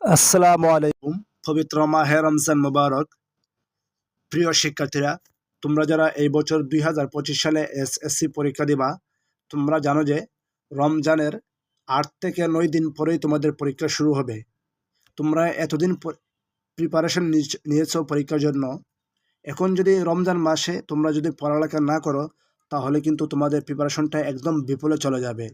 আসসালামু আলাইকুম। পবিত্র মাহে রমজান মুবারক। প্রিয় শিক্ষার্থীরা, তোমরা যারা এই বছর দুই হাজার পঁচিশ সালে এসএসসি পরীক্ষা দিবা, তোমরা জানো যে রমজানের আট থেকে নয় দিন পরেই তোমাদের পরীক্ষা শুরু হবে। তোমরা এতদিন প্রিপারেশন নিয়েছো পরীক্ষার জন্য। এখন যদি রমজান মাসে তোমরা যদি পড়ালেখা না করো, তাহলে কিন্তু তোমাদের প্রিপারেশনটা একদম বিফলে চলে যাবে।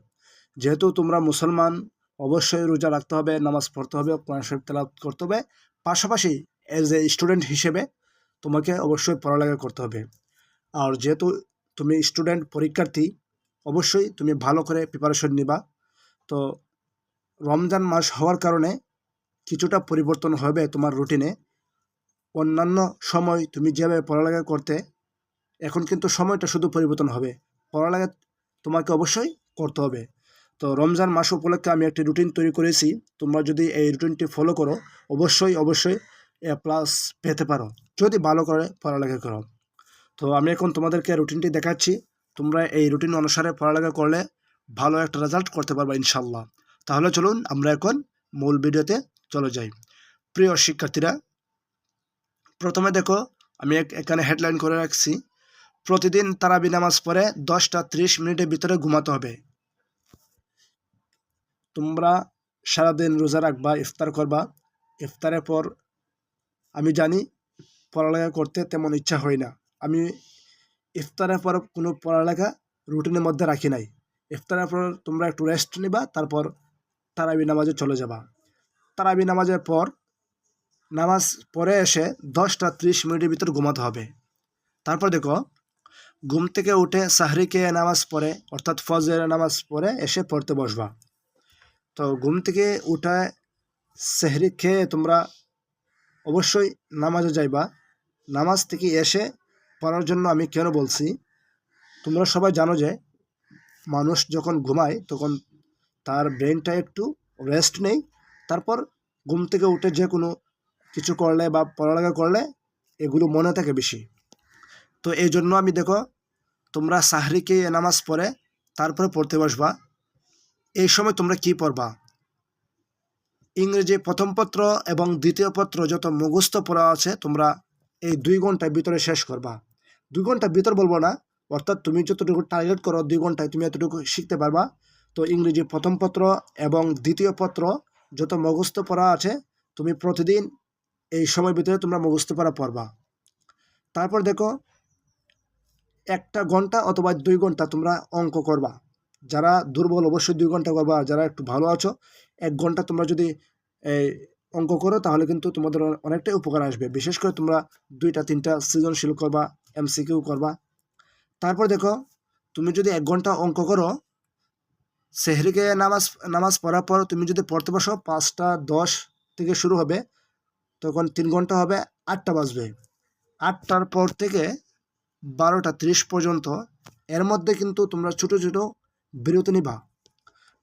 যেহেতু তোমরা মুসলমান অবশ্যই রোজা রাখতে হবে, নামাজ পড়তে হবে, কোরআন শরীফ তেলাওয়াত করতে হবে। পাশাপাশি এজ এ স্টুডেন্ট হিসেবে তোমাকে অবশ্যই পড়ালেখা করতে হবে। আর যেহেতু তুমি স্টুডেন্ট পরীক্ষার্থী, অবশ্যই তুমি ভালো করে প্রিপারেশন নিবা। তো রমজান মাস হওয়ার কারণে কিছুটা পরিবর্তন হবে তোমার রুটিনে অন্যান্য সময় তুমি যেভাবে পড়ালেখা করতে, এখন কিন্তু সময়টা শুধু পরিবর্তন হবে। পড়ালেখা তোমাকে অবশ্যই করতে হবে। তো রমজান মাস উপলক্ষে আমি একটি রুটিন তৈরি করেছি। তোমরা যদি এই রুটিনটি ফলো করো, অবশ্যই অবশ্যই এ প্লাস পেতে পারো। যদি ভালো করে পড়ালেখা করো। তো আমি এখন তোমাদেরকে রুটিনটি দেখাচ্ছি। তোমরা এই রুটিন অনুসারে পড়ালেখা করলে ভালো একটা রেজাল্ট করতে পারবে ইনশাল্লাহ তাহলে চলুন, আমরা এখন মূল ভিডিওতে চলে যাই। প্রিয় শিক্ষার্থীরা, প্রথমে দেখো, আমি এখানে হেডলাইন করে রাখছি। প্রতিদিন তারাবি নামাজ পরে দশটা ত্রিশ মিনিটের ভিতরে ঘুমাতে হবে। তোমরা সারাদিন রোজা রাখবা, ইফতার করবা। ইফতারের পর আমি জানি পড়ালেখা করতে তেমন ইচ্ছা হয় না। আমি ইফতারের পর কোনো পড়ালেখা রুটিনের মধ্যে রাখি নাই। ইফতারের পর তোমরা একটু রেস্ট নিবা, তারপর তারাবি নামাজে চলে যাবা। তারাবি নামাজের পর, নামাজ পরে এসে দশটা ত্রিশ মিনিটের ভিতর ঘুমাতে হবে। তারপর দেখো, ঘুম থেকে উঠে সাহরিকে নামাজ পড়ে, অর্থাৎ ফজরের নামাজ পড়ে এসে পড়তে বসবা। তো ঘুম থেকে উঠায় সেহরি খেয়ে তোমরা অবশ্যই নামাজে যাইবা। নামাজ থেকে এসে পড়ার জন্য আমি কেন বলছি? তোমরা সবাই জানো যে মানুষ যখন ঘুমায় তখন তার ব্রেনটা একটু রেস্ট নেই। তারপর ঘুম থেকে উঠে যে কোনো কিছু করলে বা পড়ালেখা করলে এগুলো মনে থাকে বেশি। তো এই জন্য আমি দেখো, তোমরা সাহরিকে নামাজ পড়ে তারপরে পড়তে বসবা। এই সময় তোমরা কি পড়বা? ইংরেজি প্রথম পত্র এবং দ্বিতীয় পত্র যত মুখস্থ পড়া আছে, তোমরা এই দুই ঘণ্টার ভিতরে শেষ করবা। দুই ঘণ্টার ভিতর বলব না, অর্থাৎ তুমি যতটুকু টার্গেট করো, দুই ঘন্টায় তুমি এতটুকু শিখতে পারবা। তো ইংরেজি প্রথম পত্র এবং দ্বিতীয় পত্র যত মুখস্থ পড়া আছে, তুমি প্রতিদিন এই সময়ের ভিতরে তোমরা মুখস্থ পড়া পড়বা। তারপর দেখো, একটা ঘণ্টা অথবা দুই ঘণ্টা তোমরা অঙ্ক করবা। যারা দুর্বল অবশ্যই দুই ঘণ্টা করবা যারা একটু ভালো আছো, এক ঘণ্টা তোমরা যদি অঙ্ক করো, তাহলে কিন্তু তোমাদের অনেকটাই উপকার আসবে। বিশেষ করে তোমরা দুইটা, তিনটা সৃজনশীল করবা, এমসিকিউ করবা। তারপর দেখো, তুমি যদি এক ঘণ্টা অঙ্ক করো, সেহরিকে নামাজ নামাজ পড়ার পর তুমি যদি পড়তে বসো, পাঁচটা, দশ থেকে শুরু হবে, তখন তিন ঘণ্টা হবে, আটটা বাজবে। আটটার পর থেকে বারোটা ত্রিশ পর্যন্ত, এর মধ্যে কিন্তু তোমরা ছোটো ছোটো বিরতি নিবা।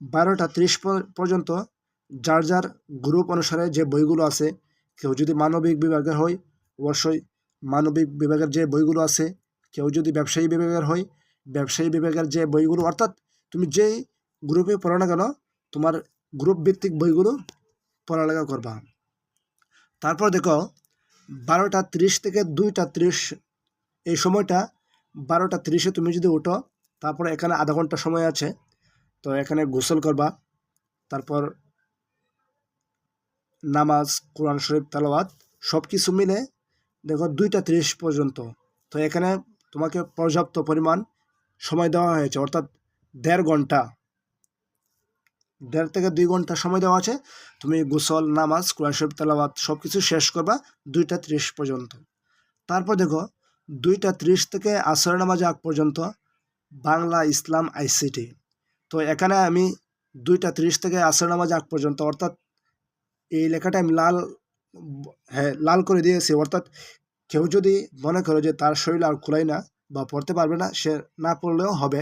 বারোটা ত্রিশ পর্যন্ত যার যার গ্রুপ অনুসারে যে বইগুলো আছে, কেউ যদি মানবিক বিভাগের হয়, অবশ্যই মানবিক বিভাগের যে বইগুলো আছে, কেউ যদি ব্যবসায়ী বিভাগের হয়, ব্যবসায়ী বিভাগের যে বইগুলো, অর্থাৎ তুমি যেই গ্রুপে পড়ো না কেন, তোমার গ্রুপ ভিত্তিক বইগুলো পড়ালেখা করবা। তারপর দেখো, বারোটা ত্রিশ থেকে দুইটা ত্রিশ, এই সময়টা বারোটা ত্রিশে তুমি যদি উঠো তারপরে এখানে আধা ঘণ্টা সময় আছে। তো এখানে গোসল করবা। তারপর নামাজ, কোরআন শরীফ তালাবাদ সব কিছু মিলে দেখো দুইটা ত্রিশ পর্যন্ত। তো এখানে তোমাকে পর্যাপ্ত পরিমাণ সময় দেওয়া হয়েছে। অর্থাৎ দেড় ঘণ্টা। দেড় থেকে দুই ঘণ্টা সময় দেওয়া আছে। তুমি গোসল, নামাজ, কোরআন শরীফ তালাবাদ সব কিছু শেষ করবা দুইটা ত্রিশ পর্যন্ত। তারপর দেখো দুইটা ত্রিশ থেকে আসর নামাজ আগ পর্যন্ত। বাংলা ইসলাম আইসিটি। তো এখানে আমি দুইটা ত্রিশ থেকে আসর নামাজ আগ পর্যন্ত, অর্থাৎ এই লেখাটা আমি লাল হ্যাঁ লাল করে দিয়েছি। অর্থাৎ কেউ যদি মনে করে যে তার শরীর আর খোলাই না বা পড়তে পারবে না, সে না পড়লেও হবে।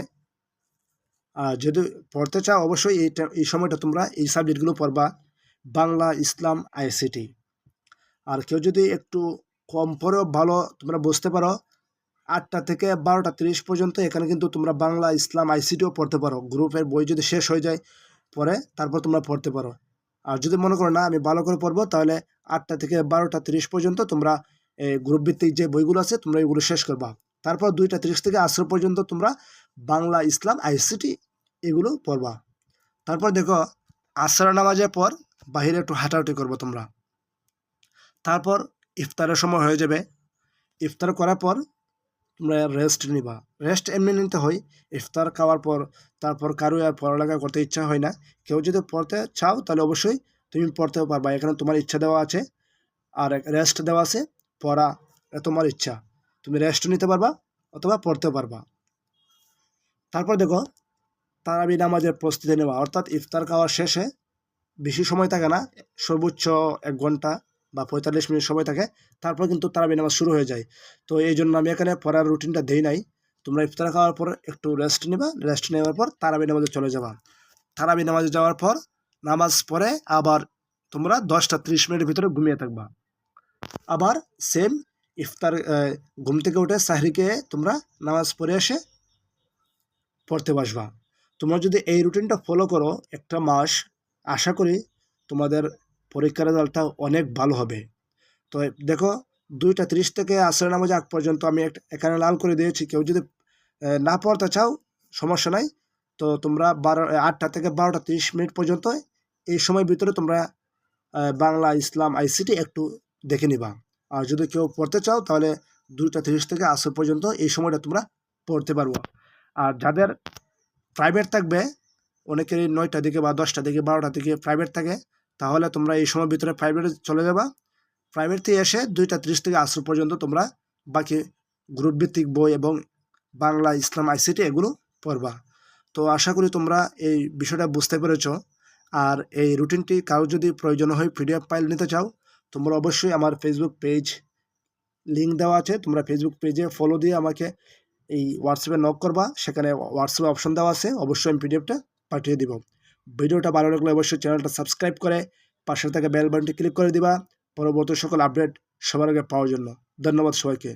আর যদি পড়তে চাও, অবশ্যই এইটা এই সময়টা তোমরা এই সাবজেক্টগুলো পড়বা, বাংলা ইসলাম আইসিটি। আর কেউ যদি একটু কম পরেও ভালো তোমরা বুঝতে পারো আটটা থেকে বারোটা তিরিশ পর্যন্ত এখানে কিন্তু তোমরা বাংলা, ইসলাম, আইসিটিও পড়তে পারো। গ্রুপের বই যদি শেষ হয়ে যায়, পরে তারপর তোমরা পড়তে পারো। আর যদি মনে করো না, আমি ভালো করে পড়ব, তাহলে আটটা থেকে বারোটা তিরিশ পর্যন্ত তোমরা এই গ্রুপ ভিত্তিক যে বইগুলো আছে, তোমরা এগুলো শেষ করবা। তারপর দুইটা তিরিশ থেকে আশ্রয় পর্যন্ত তোমরা বাংলা, ইসলাম, আইসিটি এগুলো পড়বা। তারপর দেখো আসর নামাজের পর বাহিরে একটু হাঁটাহাঁটি করব তোমরা। তারপর ইফতারের সময় হয়ে যাবে। ইফতার করার পর তোমরা রেস্ট নিবা। রেস্ট এমনি নিতে হয়, ইফতার খাওয়ার পর, তারপর কারও আর পড়ালেখা করতে ইচ্ছা হয় না। কেউ যদি পড়তে চাও, তাহলে অবশ্যই তুমি পড়তেও পারবা। এখানে তোমার ইচ্ছা দেওয়া আছে, আর রেস্ট দেওয়া আছে, পড়া তোমার ইচ্ছা। তুমি রেস্ট নিতে পারবা, অথবা পড়তেও পারবা। তারপর দেখো, তারাবি নামাজের প্রস্তুতি নেওয়া। অর্থাৎ ইফতার খাওয়ার শেষে বেশি সময় থাকে না, সর্বোচ্চ এক ঘণ্টা বা পঁয়তাল্লিশ মিনিট সময় থাকে, তারপর কিন্তু তারাবি নামাজ শুরু হয়ে যায়। তো এই জন্য আমি এখানে পড়ার রুটিনটা দেই নাই। তোমরা ইফতার খাওয়ার পর একটু রেস্ট নিবা রেস্ট নেওয়ার পর তারাবি নামাজে চলে যাবা। তারাবি নামাজে যাওয়ার পর নামাজ পড়ে আবার তোমরা দশটা ত্রিশ মিনিটের ভিতরে ঘুমিয়ে থাকবা। আবার সেম ইফতার ঘুম থেকে উঠে সাহরিকে তোমরা নামাজ পড়ে এসে পড়তে বসবা। তোমরা যদি এই রুটিনটা ফলো করো একটা মাস, আশা করি তোমাদের পরীক্ষার রেজাল্টটা অনেক ভালো হবে। তো দেখো, দুইটা তিরিশ থেকে আসরে নামাজ আগ পর্যন্ত আমি এখানে লাল করে দিয়েছি। কেউ যদি না পড়তে চাও, সমস্যা নাই। তো তোমরা বারো আটটা থেকে বারোটা তিরিশ মিনিট পর্যন্ত এই সময়ের ভিতরে তোমরা বাংলা, ইসলাম, আইসিটি একটু দেখে নিবা। আর যদি কেউ পড়তে চাও, তাহলে দুইটা তিরিশ থেকে আসর পর্যন্ত এই সময়টা তোমরা পড়তে পারব। আর যাদের প্রাইভেট থাকবে, অনেকেরই নয়টা দিকে বা দশটা দিকে বারোটা দিকে প্রাইভেট থাকে তাহলে তোমরা এই সময়ের ভিতরে প্রাইভেটে চলে যাবা। প্রাইভেট থেকে এসে দুইটা ত্রিশ থেকে আসর পর্যন্ত তোমরা বাকি গ্রুপ ভিত্তিক বই এবং বাংলা, ইসলাম আইসিটি এগুলো পড়বা। তো আশা করি তোমরা এই বিষয়টা বুঝতে পেরেছ। আর এই রুটিনটি কারও যদি প্রয়োজন হয় পিডিএফ ফাইল নিতে চাও, তোমরা অবশ্যই আমার ফেসবুক পেজ লিঙ্ক দেওয়া আছে। তোমরা ফেসবুক পেজে ফলো দিয়ে আমাকে এই হোয়াটসঅ্যাপে নক করবা। সেখানে হোয়াটসঅ্যাপে অপশন দেওয়া আছে। অবশ্যই আমি পিডিএফটা পাঠিয়ে দিব। ভিডিওটা ভালো লাগলে অবশ্যই চ্যানেলটা সাবস্ক্রাইব করে পাশে থাকা বেল বাটনটি ক্লিক করে দিবা। পরবর্তী সকল আপডেট সবার আগে পাওয়ার জন্য। ধন্যবাদ সবাইকে।